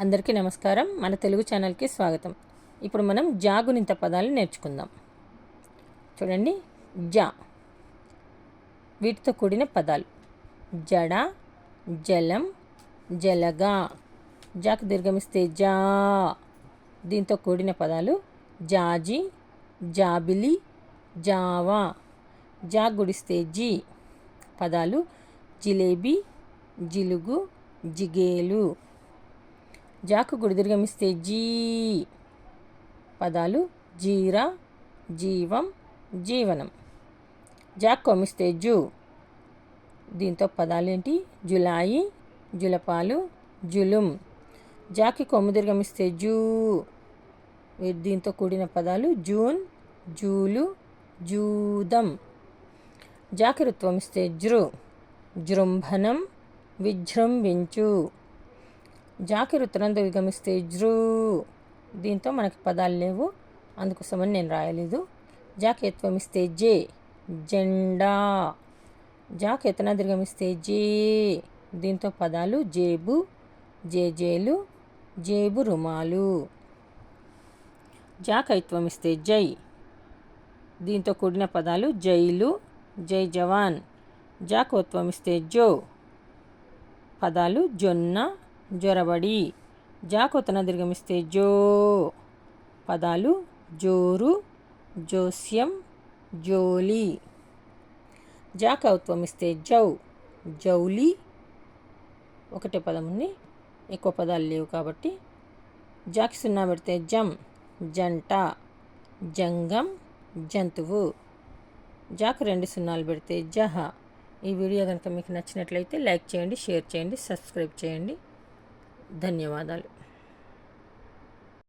అందరికీ నమస్కారం. మన తెలుగు ఛానల్కి స్వాగతం. ఇప్పుడు మనం జాగునింత పదాలు నేర్చుకుందాం. చూడండి. జా. వీటితో కూడిన పదాలు. జడ జలం జలగా. జాకు దీర్ఘమిస్తే జా. దీంతో కూడిన పదాలు జాజి జాబిలి జావా. జా గుడిస్తే జీ. పదాలు జిలేబీ జిలుగు జిగేలు. జాకు గుడి దీర్ఘమిస్తే జీ పదాలు జీరా జీవం జీవనం. జాక్ కొమిస్తే జూ. దీంతో పదాలు ఏంటి జులాయి జులపాలు జులుం. జాకి కొమ్ము దీర్ఘమిస్తే జూ దీంతో కూడిన పదాలు జూన్ జూలు జూదం. జాకి రుత్వం ఇస్తే జృ. జృంభనం విజృంభించు. జాకి రుతునందు విగమిస్తే జ్రూ. దీంతో మనకి పదాలు లేవు. అందుకోసమని నేను రాయలేదు. జాకి ఇస్తే జే. జెండా. జాకి దీర్ఘమిస్తే జే. దీంతో పదాలు జేబు జేజేలు జేబు రుమాలు. జాకైత్వం ఇస్తే జై. దీంతో కూడిన పదాలు జైలు జై జవాన్. జాకోత్వం ఇస్తే జో. పదాలు జొన్న జ్వరబడి జాకోతన దీర్ఘమిస్తే జో. పదాలు జోరు జోస్యం జోలి. జాకౌత్వం ఇస్తే జౌ జౌలి. ఒకటే పదం ఉంది ఎక్కువ పదాలు లేవు కాబట్టి. జాకి సున్నా పెడితే జం జంట జంగం జంతువు. జాకు రెండు సున్నాలు పెడితే జహ. ఈ వీడియో కనుక మీకు నచ్చినట్లయితే లైక్ చేయండి షేర్ చేయండి సబ్స్క్రైబ్ చేయండి. ధన్యవాదాలు.